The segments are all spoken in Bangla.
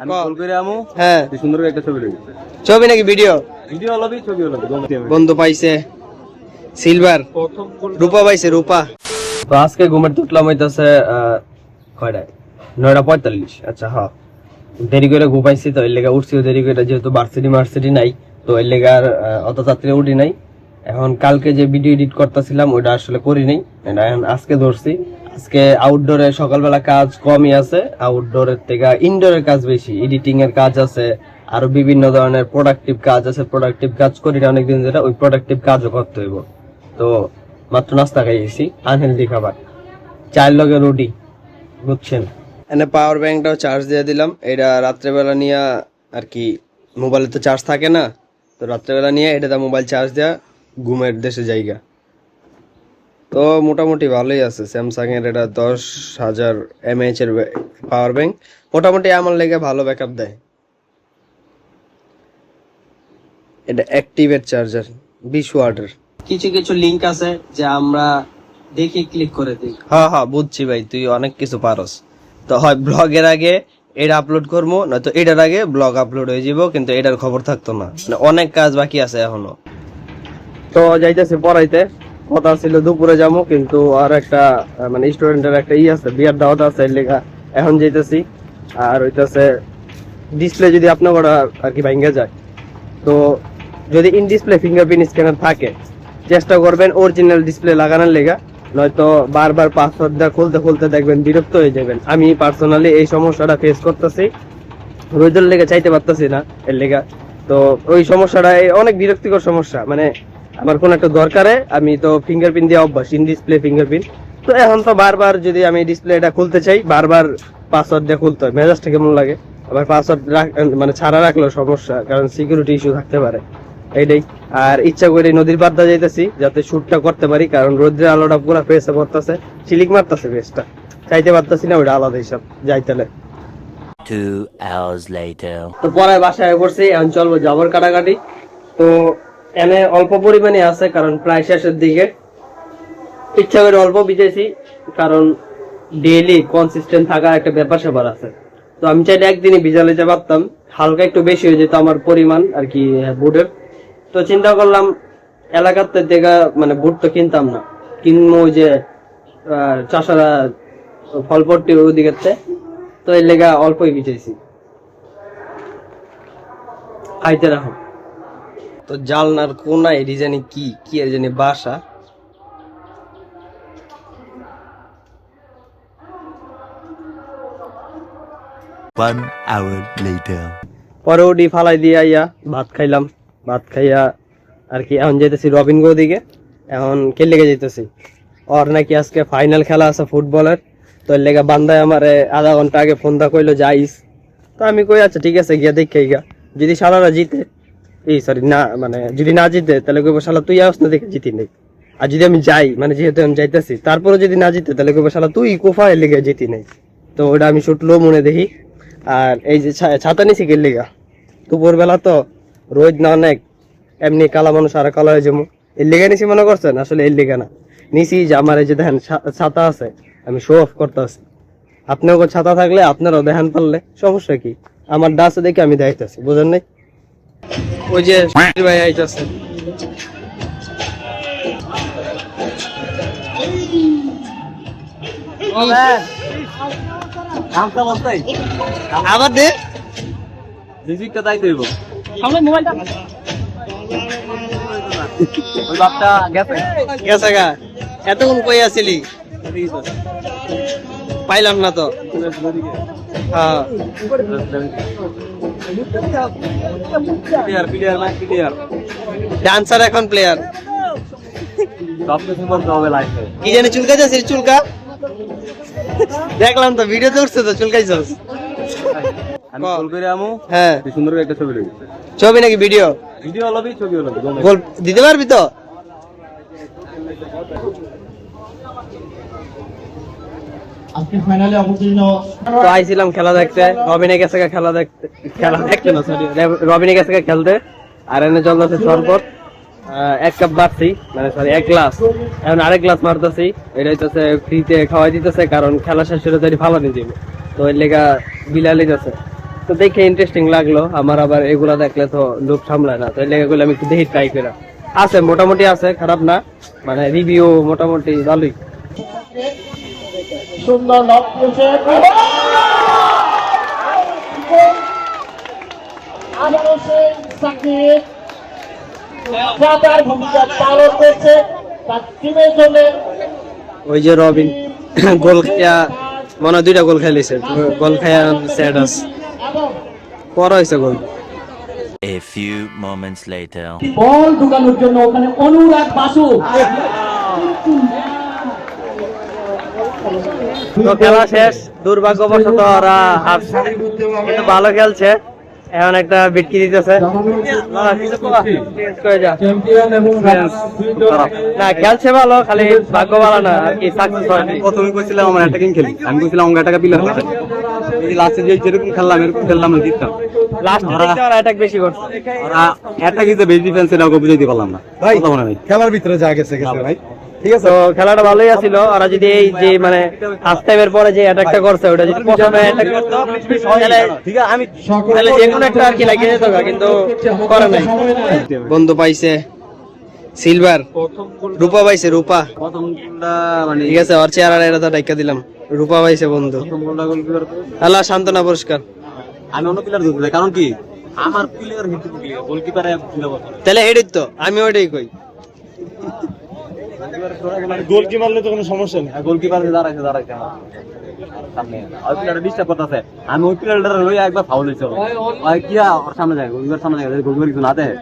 আমি কল করে আমু। হ্যাঁ। তুই সুন্দর করে একটা ছবি লবি ছবি নাকি ভিডিও? ভিডিও লবি ছবি লবি বন্ধু পাইছে। সিলভার। রূপা পাইছে রূপা। তো আজকে ঘুমের তুটলাম হইতাছে কয়টায়? নয়টা পঁয়তাল্লিশ। আচ্ছা হ্যাঁ দেরি করে ঘুমাইছি তো এর লেগে উঠছিও দেরি করে যেহেতু ভার্সিটি মার্সিটি নাই তো এর লেগে আর অত তাড়াতাড়ি উঠি নাই। এখন কালকে যে ভিডিও এডিট করতেছিলাম ওটা আসলে করি নাই। এখন আজকে ধরছি। আজকে আউটডোরে সকালবেলা কাজ কমই আছে। আউটডোরের থেকে ইনডোরের কাজ বেশি এডিটিং এর কাজ আছে, আরও বিভিন্ন ধরনের প্রোডাক্টিভ কাজ আছে। প্রোডাক্টিভ কাজ করি না অনেকদিন ধরে, ওই প্রোডাক্টিভ কাজও করতে হইব। তো মাত্র নাস্তা খাইয়েছি আনহেলদি খাবার। চার লগে রুটি, বুঝছেন? এনে পাওয়ার ব্যাংকটাও চার্জ দিয়ে দিলাম। এটা রাত্রেবেলা নিয়ে আর কি মোবাইলে তো চার্জ থাকে না, তো রাত্রেবেলা নিয়ে এটাতে মোবাইল চার্জ দেওয়া ঘুমের দেশে জায়গা। তো মোটামুটি ভালোই আছে। স্যামসাং এর এটা দশ হাজার এমএইচ এর পাওয়ার ব্যাংক মোটামুটি আমার লেগে ভালো ব্যাকআপ দেয়। এটা অ্যাক্টিভেট চার্জার বিশ ওয়াটের। কিছু কিছু লিংক আছে যে আমরা দেখি ক্লিক করে দিই। হ্যাঁ হ্যাঁ বুঝছি ভাই তুই অনেক কিছু পারস। তো হয় ব্লগের আগে এটা আপলোড করব নয়তো এটার আগে ব্লগ আপলোড হয়ে যাব কিন্তু এটার খবর থাকতো না। মানে অনেক কাজ বাকি আছে এখনও। তো যাইতেছে পড়াইতে। কথা ছিল, দুপুরে যাব, কিন্তু আর একটা মানে স্টুডেন্টের একটা ই আছে, বিয়ার দাওয়াত আছে লেখা এখন যাইতেছি, আর হইতাছে ডিসপ্লে যদি আপনার আর কি ভাঙ্গে যায়। তো যদি ইন ডিসপ্লে ফিঙ্গারপ্রিন্ট স্ক্যানার থাকে, চেষ্টা করবেন অরিজিনাল ডিসপ্লে লাগানোর লেগা, নয়তো বারবার পাসওয়ার্ড দিয়ে খুলতে খুলতে দেখবেন বিরক্ত হয়ে যাবেন। আমি পার্সোনালি এই সমস্যাটা ফেস করতেছি রোজের লেগে চাইতে পারতেছি না এর লেগা। তো ওই সমস্যাটা অনেক বিরক্তিকর সমস্যা মানে আমার কোন একটা দরকারে আমি তো ফিঙ্গারপ্রিন্ট দিয়ে অভ্যাস ইন ডিসপ্লে ফিঙ্গারপ্রিন্ট তো এখন তো বারবার যদি আমি ডিসপ্লেটা খুলতে চাই বারবার পাসওয়ার্ড দিয়ে খুলতে হয়। মেজাজটা কেমন লাগে? আবার পাসওয়ার্ড মানে ছাড়া রাখলেও সমস্যা কারণ সিকিউরিটি ইস্যু থাকতে পারে। এইটাই। আর ইচ্ছা করে নদীর পাড়টা যাইতেছি যাতে শ্যুটটা করতে পারি কারণ রোদ্রের আলোটা পুরো ফেসে পড়তেছে চিলিক মারতেছে ফেসটা চাইতে পারতেছি না ওইটা আলাদা হিসাব যাইতেলে তো পরে বাসায় পড়ছি এখন চলবো জাবর কাটাকাটি। তো এনে অল্প পরিমাণে আছে, কারণ প্রায় শেষের দিকে। ইচ্ছা করে অল্প বিজেছি কারণ ডেইলি কনসিস্টেন্ট থাকা একটা ব্যাপার স্যাপার আছে। তো আমি চাইলে একদিনই ভিজা লেতে পারতাম হালকা একটু বেশি হয়ে যেত আমার পরিমাণ আর কি বুটের তো চিন্তা করলাম এলাকাতে দেখা মানে বুট তো কিনতাম না। কিনবো ওই যে চাষারা ফলপট্টি ওদিকে তো এর লেগা অল্পই বিচেছি খাইতে রাখো। তো জালনার কোনায় এটি জানি কি? কি এর জানি বাসা. পরে ওটি ফালাই দিয়ে আইয়া ভাত খাইলাম। ভাত খাইয়া আর কি এখন যেতেছি রবিন দিকে এখন কে লেগে যেতেছি ওর নাকি আজকে ফাইনাল খেলা আছে ফুটবলের। তো এর লেগে বান্দায় আমারে আধা ঘণ্টা আগে ফোন দা কইলো যাইস। তো আমি কই আচ্ছা ঠিক আছে গিয়া দেখে গিয়া যদি সারারা জিতে এই সরি না মানে যদি না জিতে, তাহলে কইবো, শালা, তুই আস দেখে জিতি নেই। আর যদি আমি যাই মানে যেহেতু আমি যাইতেছি তারপরে যদি না জিতে, তাহলে কইবো, শালা, তুই কোফা এর লেগে জিতি নাই। তো ওটা আমি ছুটলো মনে দেখি। আর এই যে ছাতা নিছি কে লেগা। দুপুর বেলা তো রোদ না অনেক, এমনি কালা মানুষ আর কালা হয়ে যাব। এর লেগে নিছি মনে করছেন? আসলে এর লেগে না। নিছি যে আমার এই যে দেখেন ছাতা আছে, আমি শো অফ করতেছি আপনার ছাতা থাকলে আপনারও দেখান পারলে, সমস্যা কি? আমার ডাসে দেখে আমি দেখাইতেছি, বুঝেন নাই? ওই যে ভাই আইতাছে। আবার দে। রিজিকটা তাই তৈব ওই বাপটা গেছে। গেছে গা। এতক্ষণ কই আছিলি? পাইলাম না তো। হ্যাঁ। Player player match player dancer এখন প্লেয়ার সব কিছু করতে হবে লাইফে কি জানি চুলকা যাচ্ছিস চুলকা? দেখলাম তো ভিডিও উঠছে তো চুলকাইছস। আমি কল করে আমু? হ্যাঁ। তুই সুন্দর করে একটা ছবি লবি ছবি নাকি ভিডিও ভিডিও লবি ছবি লবি গোল দিতে পারবি তো? আজকে ফাইনালে অবতীর্ণ। তো আইছিলাম খেলা দেখতে রবিনে গেছে খেলা দেখতে। খেলা দেখতে গেছে খেলতে, আর এনে চলতেছে শরবত এক কাপ বাড়ছি মানে সরি এক গ্লাস। এখন আরেক গ্লাস মারতেছি, এটা হইতেছে ফ্রিতে খাওয়াই দিতেছে, কারণ খেলা শেষ হলে তাই ফালানি দিব তো এর লেগা বিলালি যাচ্ছে তো দেখে ইন্টারেস্টিং লাগল, আমার আবার এগুলা দেখলে তো লোক সামলায় না তাহলে এগুলো আমি একটু দেখি ট্রাই করে আছে, মোটামুটি আছে, খারাপ না মানে রিভিউ মোটামুটি ভালোই। সুন্দর ভূমিকা পালন করছে তার টিমের জন্য ওই যে রবিন গোল খেয়া মনে হয় দুইটা গোল খেলিছে গোল খেয়া স্যাড আছে পর হয়েছে গোল। A few moments later. বল ঢুকানোর জন্য ওখানে অনুরাগ বাসু। তো খেলা শেষ দুর্ভাগ্যবশত ওরা হারছে কিন্তু ভালো খেলছে। এখন একটা বিটকি দিতেছে। না, খেলছে ভালো খালি ভাগ্য ভালো না আর কি সাকসেস হয়নি প্রথমে কইছিলাম আমার অ্যাটাকিং খেলি। আমি কইছিলাম অঙ্গ টাকা পিলার এই লাস্টে যে যেরকম খেললাম এরকম খেললাম না জিততাম। খেলার ভিতরে যা গেছে গেছে ভাই। ঠিক আছে? তো খেলাটা ভালোই আছিল। ওরা যদি এই যে মানে হাফ টাইমের পরে যে অ্যাটাকটা করছে ওটা যদি প্রথমে অ্যাটাক করতো তাহলে ঠিক আছে আমি তাহলে যে কোনো একটা আর কি লাগিয়ে যেত কিন্তু করে নাই। বন্ধু পাইছে সিলভার রূপা পাইছে রূপা। প্রথম গোলটা মানে ঠিক আছে ওর চেহারা এটা তো ডাইকা দিলাম। রূপা পাইছে বন্ধু। প্রথম গোলটা গোলকিপার আল্লাহ সান্ত্বনা পুরস্কার। আমি অন্য প্লেয়ার ধরতে কারণ কি? আমার প্লেয়ার হিট গোলকিপারে তাহলে এডিট তো আমি ওইটাই কই। গোল কি মারলে তো কোনো সমস্যা নেই। গোলকিপার দাঁড়াইছে দাঁড়াইছে আমার সামনে। ওই প্লেয়ারটা ডিস্টার্ব করতেছে। আমি ওই প্লেয়ারটা রয়ে একবার ফাউল হয়েছে ওই কি আর ওর সামনে যায়? গোলকিপার সামনে যায় গোলকিপার কিছু না দেয়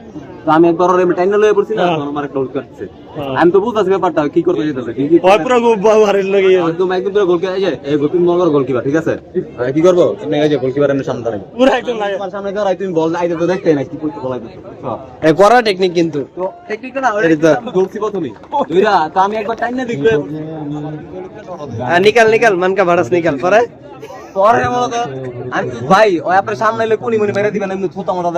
তো আমি একবার ওর এমনি টাইনে লয়ে পড়ছি না আমার একটা গোল করতেছে। আমি তো বুঝতেছি ব্যাপারটা কি করতে যেতেছে কি কি ওই পুরো বাড়ির লাগে। একদম একদম পুরো গোলকিপার এই যে এই মগর গোলকিপার ঠিক আছে? কি করব? এমনি এই যে গোলকিপার এমনি সামনে দাঁড়াই পুরো একদম লাগে। আমার সামনে দাঁড়াই তুমি বল আইতে তো দেখতে না কি করতে বলাই এ করা টেকনিক কিন্তু। তো টেকনিকটা না এটা তো- আমি তো একবার টাইনে দেখলে নিকাল নিকাল মানকা ভাড়াস নিকাল পরে? পরে বলতো আমি ভাই ওই আপনার সামনে এলে কোনি মনি মেরে দিবেন এমনি থুতা মোটা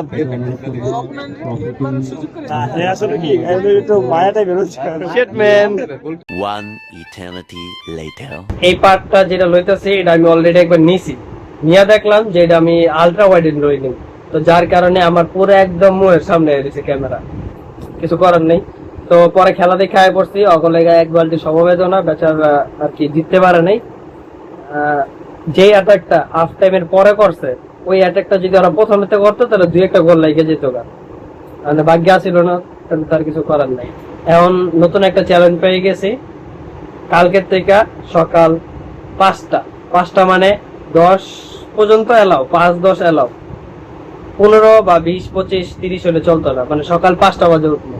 আসলে কি একটু মায়াটাই বেরোচ্ছে। Shit man One eternity later. এই পার্টটা যেটা লইতেছি এটা আমি অলরেডি একবার নিছি। নিয়ে দেখলাম যে এটা আমি আলট্রা ওয়াইড লই নি তো যার কারণে আমার পুরো একদম মুখের সামনে দিছে ক্যামেরা। কিছু করার নেই। তো পরে খেলা দেখে আয় পড়ছি। অকলে এক বালতি সমবেদনা বেচারা আর কি জিততে পারে নাই। যেই অ্যাটাকটা হাফ টাইমের পরে করছে ওই অ্যাটাকটা যদি ওরা প্রথমেতে করতো তাহলে দুই একটা গোল লাগে যেত গা। মানে ভাগ্য আসিল না তাহলে তার কিছু করার নাই। এখন নতুন একটা চ্যালেঞ্জ পেয়ে গেছি। কালকের থেকে সকাল পাঁচটা। পাঁচটা মানে দশ পর্যন্ত এলাও পাঁচ দশ এলাও পনেরো বা বিশ পঁচিশ তিরিশ হলে চলতো না মানে সকাল পাঁচটা বাজে উঠবো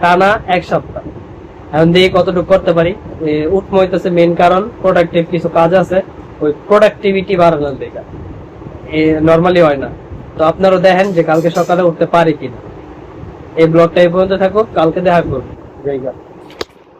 টানা এক সপ্তাহ। এখন দিয়ে কতটুকু করতে পারি। এ, উঠবো হইতেছে মেন কারণ প্রোডাক্টিভ কিছু কাজ আছে। ওই প্রোডাক্টিভিটি বাড়ানোর দিকে নর্মালি হয় না। তো আপনারাও দেখেন যে কালকে সকালে উঠতে পারি কিনা। এই ব্লগটা এই পর্যন্ত থাকুক, কালকে দেখা করব। জায়গা